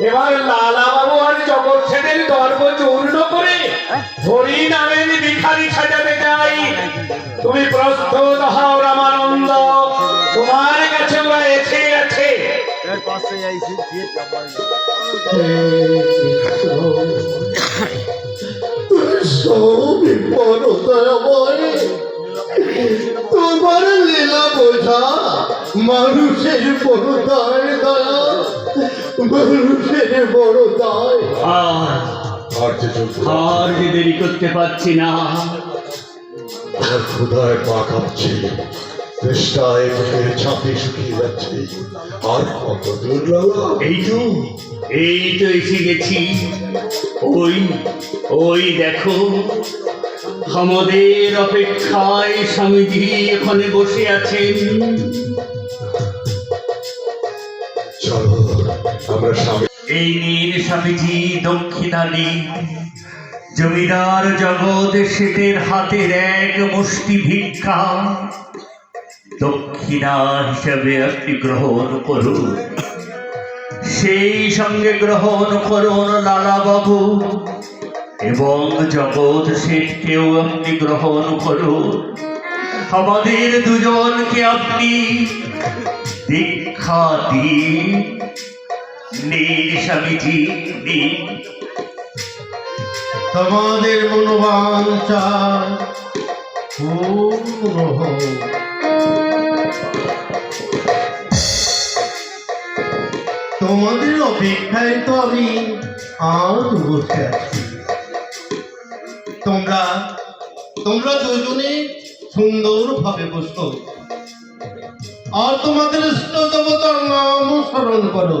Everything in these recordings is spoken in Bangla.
এবার লালা বাবু আর জগৎ সেদের গর্ব চূর্ণ করে হরি নামের ভিখারি সাজাতে যাই তুমি প্রস্তুত হও রামানন্দ। তোমার কাছে ওরা এসে গেছে তোমার লীলা বোঝা মানুষের দায় দয়া। মানুষের বড় দায়। আর আর যে দেরি করতে পারছি না। আমার ক্ষুধায় পা কাঁপছে চেষ্টায় মুখের ছাপে শুকিয়ে যাচ্ছে। আর কত দূর এই তো এই তো এসে গেছি। ওই ওই দেখো আমাদের অপেক্ষায় স্বামীজি এখানে বসে আছেন। এই নিয়ে স্বামীজি দক্ষিণালী। জমিদার জগৎ শেঠের হাতের এক মুষ্টি ভিক্ষা। দক্ষিণা হিসাবে আপনি গ্রহণ করুন। সেই সঙ্গে গ্রহণ করুন লালা বাবু এবং জগৎ শেঠকেও আপনি গ্রহণ করুন। আমাদের দুজনকে আপনি দীক্ষা দিন। নীল স্বামীজি নীল তোমাদের মনোবাঞ্ছা পূর্ণ তোমাদের অপেক্ষায় তো আমি আজ বসে আছি। তোমরা তোমরা দুজনে সুন্দরভাবে বসো। আর তোমাদের ইষ্ট দেবতার নাম স্মরণ করো।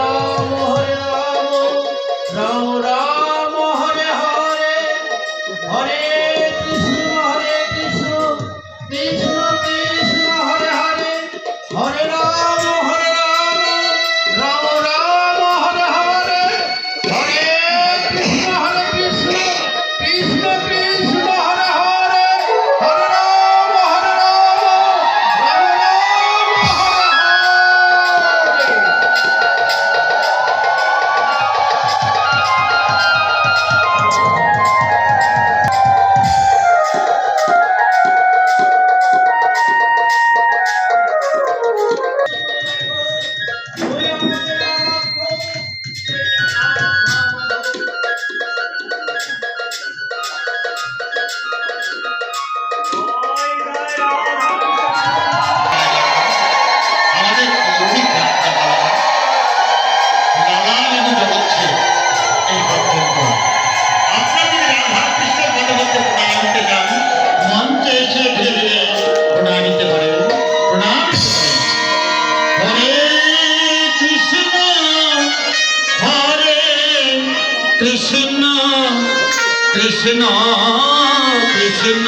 কৃষ্ণ কৃষ্ণ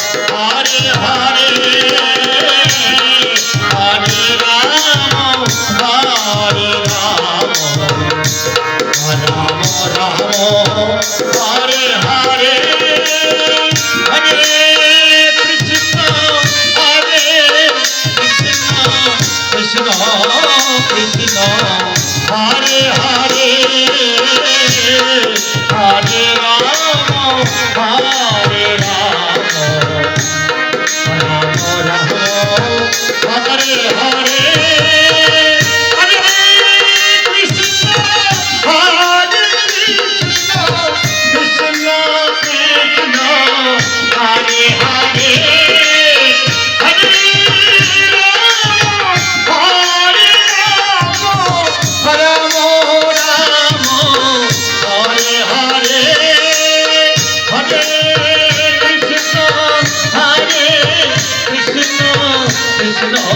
no.